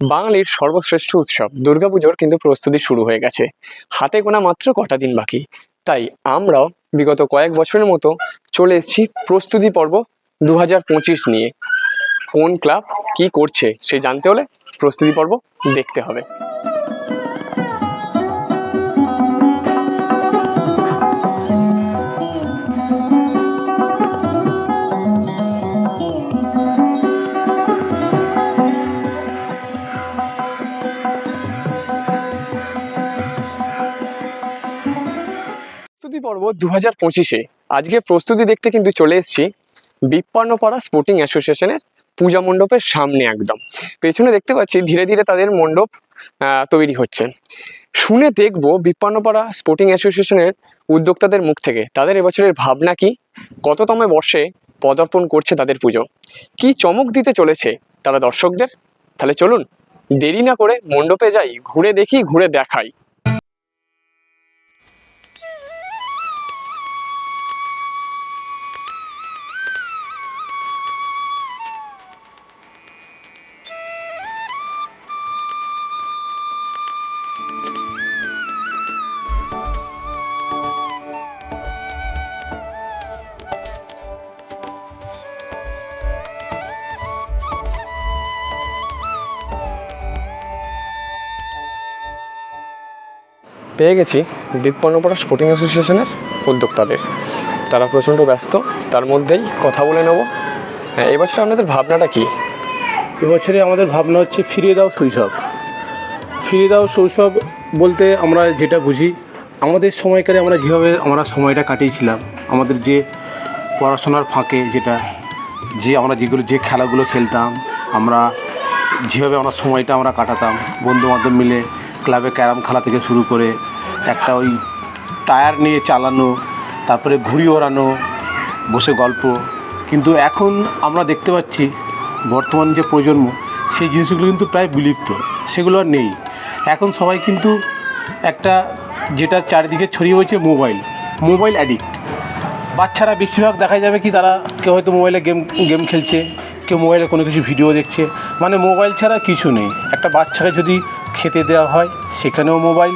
বাঙালির সর্বশ্রেষ্ঠ উৎসব। দুর্গাপুজোর কিন্তু প্রস্তুতি শুরু হয়ে গেছে। হাতে গোনা মাত্র কটা দিন বাকি। তাই আমরাও বিগত কয়েক বছরের মতো চলে এসেছি প্রস্তুতি পর্ব দু হাজার পঁচিশ নিয়ে। কোন ক্লাব কি করছে সে জানতে হলে প্রস্তুতি পর্ব দেখতে হবে। দু হাজার পঁচিশে। আজকে প্রস্তুতি দেখতে কিন্তু চলে এসেছি বিপ্পান্নপাড়া স্পোর্টিং অ্যাসোসিয়েশনের পূজা মণ্ডপের সামনে একদম। পেছনে দেখতে পাচ্ছি ধীরে ধীরে তাদের মণ্ডপ তৈরি হচ্ছে। শুনে দেখব বিপ্পান্নপাড়া স্পোর্টিং অ্যাসোসিয়েশনের উদ্যোক্তাদের মুখ থেকে। তাদের এবছরের ভাবনা কি? কততম বর্ষে পদার্পণ করছে তাদের পুজো? কি চমক দিতে চলেছে তারা দর্শকদের? তাহলে চলুন দেরি না করে মণ্ডপে যাই, ঘুরে দেখি, ঘুরে দেখাই। পেয়ে গেছি বিপন্নপাড়া স্পোর্টিং অ্যাসোসিয়েশনের উদ্যোক্তাদের। তারা প্রচণ্ড ব্যস্ত, তার মধ্যেই কথা বলে নেব। হ্যাঁ এবছর আপনাদের ভাবনাটা কি? এবছরে আমাদের ভাবনা হচ্ছে ফিরিয়ে দাও শৈশব। ফিরিয়ে দাও শৈশব বলতে আমরা যেটা বুঝি, আমাদের সময়কালে আমরা যেভাবে আমরা সময়টা কাটিয়েছিলাম, আমাদের যে পড়াশোনার ফাঁকে যেটা, যে আমরা যেগুলো, যে খেলাগুলো খেলতাম, আমরা যেভাবে আমরা সময়টা আমরা কাটাতাম বন্ধু বান্ধব মিলে ক্লাবে ক্যারাম খেলা থেকে শুরু করে একটা ওই টায়ার নিয়ে চালানো, তারপরে ঘুড়ি ওড়ানো, বসে গল্প। কিন্তু এখন আমরা দেখতে পাচ্ছি বর্তমান যে প্রজন্ম, সেই জিনিসগুলো কিন্তু প্রায় বিলুপ্ত, সেগুলো আর নেই। এখন সবাই কিন্তু একটা যেটা চারিদিকে ছড়িয়ে হয়েছে মোবাইল মোবাইল অ্যাডিক্ট বাচ্চারা বেশিরভাগ দেখা যাবে কি তারা কেউ হয়তো মোবাইলে গেম গেম খেলছে, কেউ মোবাইলে কোনো কিছু ভিডিও দেখছে। মানে মোবাইল ছাড়া কিছু নেই। একটা বাচ্চাকে যদি খেতে দেওয়া হয়, সেখানেও মোবাইল।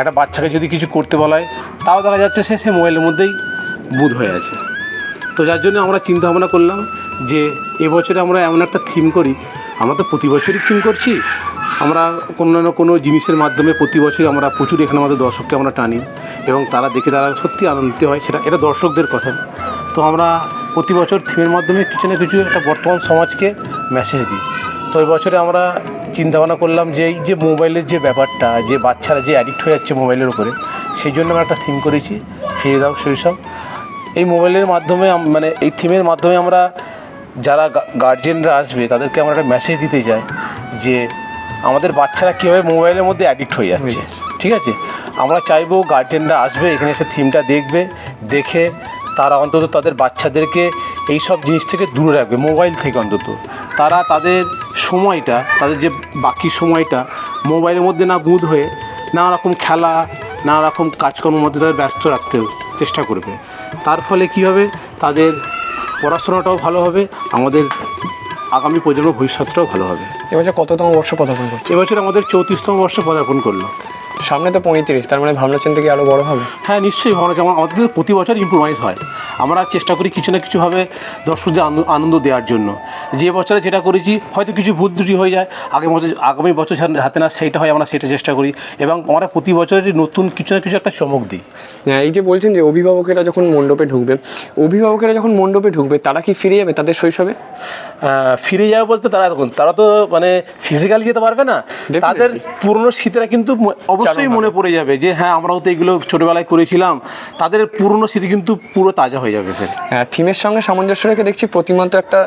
একটা বাচ্চাকে যদি কিছু করতে বলা হয়, তাও দেখা যাচ্ছে সে সে মোবাইলের মধ্যেই বুধ হয়ে আছে। তো যার জন্য আমরা চিন্তা ভাবনা করলাম যে এবছরে আমরা এমন একটা থিম করি। আমরা তো প্রতি বছরই থিম করছি। আমরা কোনো না কোনো জিনিসের মাধ্যমে প্রতি বছরই আমরা প্রচুর এখানে আমাদের দর্শককে আমরা টানি এবং তারা দেখে তারা সত্যি আনন্দিত হয়, সেটা, এটা দর্শকদের কথা। তো আমরা প্রতি বছর থিমের মাধ্যমে কিছু না কিছু একটা বর্তমান সমাজকে মেসেজ দিই। তো এই বছরে আমরা চিন্তা ভাবনা করলাম যে এই যে মোবাইলের যে ব্যাপারটা যে বাচ্চারা যে অ্যাডিক্ট হয়ে যাচ্ছে মোবাইলের উপরে সেই জন্য আমরা একটা থিম করেছি ফিরে দাও শৈশব এই মোবাইলের মাধ্যমে মানে এই থিমের মাধ্যমে আমরা যারা গার্জেনরা আসবে তাদেরকে আমরা একটা মেসেজ দিতে চাই যে আমাদের বাচ্চারা কীভাবে মোবাইলের মধ্যে অ্যাডিক্ট হয়ে যাচ্ছে। ঠিক আছে? আমরা চাইব গার্জেনরা আসবে এখানে এসে থিমটা দেখবে দেখে তারা অন্তত তাদের বাচ্চাদেরকে এই সব জিনিস থেকে দূরে রাখবে মোবাইল থেকে অন্তত। তারা তাদের সময়টা তাদের যে বাকি সময়টা মোবাইলের মধ্যে না বুধ হয়ে নানা রকম খেলা নানা রকম কাজকর্মের মধ্যে তাদের ব্যস্ত রাখতে চেষ্টা করবে। তার ফলে কী হবে? তাদের পড়াশোনাটাও ভালো হবে আমাদের আগামী প্রজন্ম ভবিষ্যৎটাও ভালো হবে। এবছর কততম বর্ষ পদার্পণ করছে? এবছর আমাদের চৌত্রিশতম বর্ষ পদার্পণ করল। সামনে তো পঁয়ত্রিশ তার মানে ভাবনা চিন্তা কি আরও বড় হবে? হ্যাঁ নিশ্চয়ই ভাবনা যেমন আমাদের প্রতি বছর ইম্প্রোভাইজ হয়। আমরা চেষ্টা করি কিছু না কিছুভাবে দর্শকদের আনন্দ দেওয়ার জন্য। যে বছরে যেটা করেছি হয়তো কিছু ভুল ত্রুটি হয়ে যায় আগামী বছর আগামী বছর হাতে না সেইটা হয় আমরা সেটা চেষ্টা করি। এবং আমরা প্রতি বছরই নতুন কিছু না কিছু একটা চমক দিই। হ্যাঁ, এই যে বলছেন যে অভিভাবকেরা যখন মণ্ডপে ঢুকবে অভিভাবকেরা যখন মণ্ডপে ঢুকবে তারা কি ফিরে যাবে? তাদের শৈশবে? ফিরে যাবে বলতে তারা দেখুন তারা তো মানে ফিজিক্যালি যেতে পারবে না. তাদের পুরনো স্মৃতিরা কিন্তু অবশ্যই মনে পড়ে যাবে যে হ্যাঁ আমরাও তো এগুলো ছোটোবেলায় করেছিলাম। তাদের পুরনো স্মৃতি কিন্তু পুরো তাজা হয়ে যাবে হ্যাঁ থিমের সঙ্গে সামঞ্জস্য রেখে দেখছি প্রতিমা একটা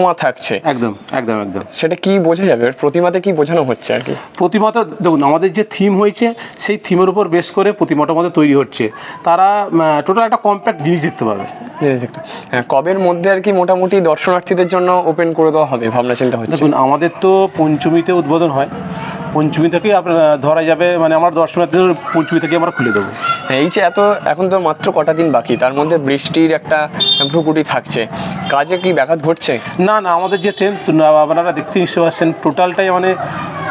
ছোঁয়া থাকছে। একদম একদম একদম। সেটা কি বোঝা যাবে? প্রতিমাতে কি বোঝানো হচ্ছে আর কি? প্রতিমাতে দেখুন আমাদের যে থিম হয়েছে সেই থিমের উপর বেশ করে প্রতিমাটা আমাদের তৈরি হচ্ছে। তারা টোটাল একটা কম্প্যাক্ট জিনিস দেখতে পাবে। জিনিস দেখতে হ্যাঁ কবের মধ্যে আর কি মোটামুটি দর্শনার্থীদের জন্য ওপেন করে দেওয়া হবে? ভাবনা চিন্তা হচ্ছে। দেখুন আমাদের তো পঞ্চমীতে উদ্বোধন হয়। পঞ্চমী থেকেই আপনার ধরা যাবে মানে আমার দর্শনার্থী পঞ্চমী থেকে আমরা খুলে দেবো। এই যে এত এখন তো মাত্র কটা দিন বাকি তার মধ্যে বৃষ্টির একটা ভ্রুকুটি থাকছে। কাজে কি ব্যাঘাত ঘটছে? না না আমাদের যে টেন্ট আপনারা দেখতে নিশ্চয় পাচ্ছেন টোটালটাই মানে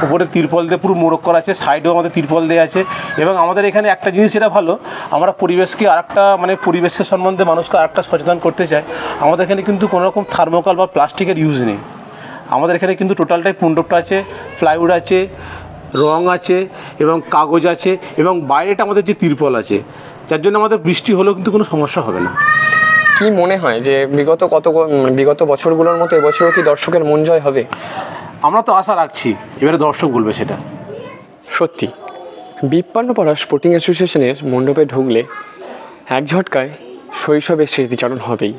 উপরে তিরপল দিয়ে পুরো মোড়ক করা আছে সাইডেও আমাদের তিরপল দেওয়া আছে। এবং আমাদের এখানে একটা জিনিস যেটা ভালো আমরা পরিবেশকে আরেকটা মানে পরিবেশের সম্বন্ধে মানুষকে আরেকটা সচেতন করতে চাই। আমাদের এখানে কিন্তু কোনো রকম থার্মোকল বা প্লাস্টিকের ইউজ নেই। আমাদের এখানে কিন্তু টোটালটাই মণ্ডপটা আছে প্লাইউড আছে রং আছে এবং কাগজ আছে এবং বাইরেটা আমাদের যে তিরপল আছে যার জন্য আমাদের বৃষ্টি হলেও কিন্তু কোনো সমস্যা হবে না। কি মনে হয় যে বিগত কত বিগত বছরগুলোর মতো এবছরও কি দর্শকের মন জয় হবে? আমরা তো আশা রাখছি এবারে দর্শক বলবে সেটা। সত্যি। বিপ্পান্নপাড়া স্পোর্টিং অ্যাসোসিয়েশনের মণ্ডপে ঢুকলে এক ঝটকায় শৈশবের স্মৃতিচারণ হবেই।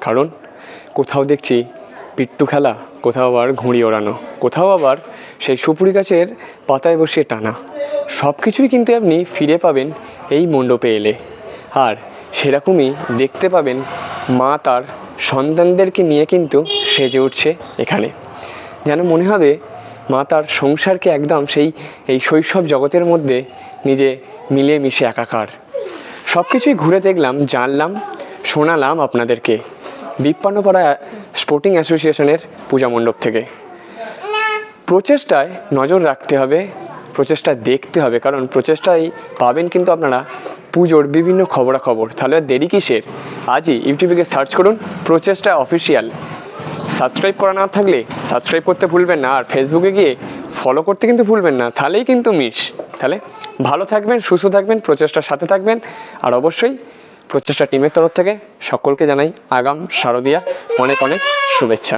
কারণ কোথাও দেখছি পিট্টু খেলা কোথাও আবার ঘুড়ি ওড়ানো, কোথাও আবার সেই সুপুরি গাছের পাতায় বসিয়ে টানা। সব কিছুই কিন্তু আপনি ফিরে পাবেন এই মণ্ডপে এলে। আর সেরকমই দেখতে পাবেন মা তার সন্তানদেরকে নিয়ে কিন্তু সেজে উঠছে এখানে। যেন মনে হবে মা তার সংসারকে একদম সেই, এই শৈশব জগতের মধ্যে নিজে মিলে মিশে একাকার। সব কিছুই ঘুরে দেখলাম, জানলাম, শোনালাম আপনাদেরকে। বিপ্পান্নপাড়া স্পোর্টিং অ্যাসোসিয়েশনের পূজা মণ্ডপ থেকে। প্রচেষ্টায় নজর রাখতে হবে, প্রচেষ্টা দেখতে হবে, কারণ প্রচেষ্টায় পাবেন কিন্তু আপনারা পুজোর বিভিন্ন খবরাখবর। তাহলে দেরি কিসের? আজই ইউটিউবে সার্চ করুন, প্রচেষ্টা অফিসিয়াল সাবস্ক্রাইব করা না থাকলে সাবস্ক্রাইব করতে ভুলবেন না, আর ফেসবুকে গিয়ে ফলো করতে কিন্তু ভুলবেন না, তাহলেই কিন্তু মিস তাহলে ভালো থাকবেন, সুস্থ থাকবেন, প্রচেষ্টার সাথে থাকবেন, আর অবশ্যই প্রচেষ্টা টিমের তরফ থেকে সকলকে জানাই আগাম শারদীয়া অনেক অনেক শুভেচ্ছা।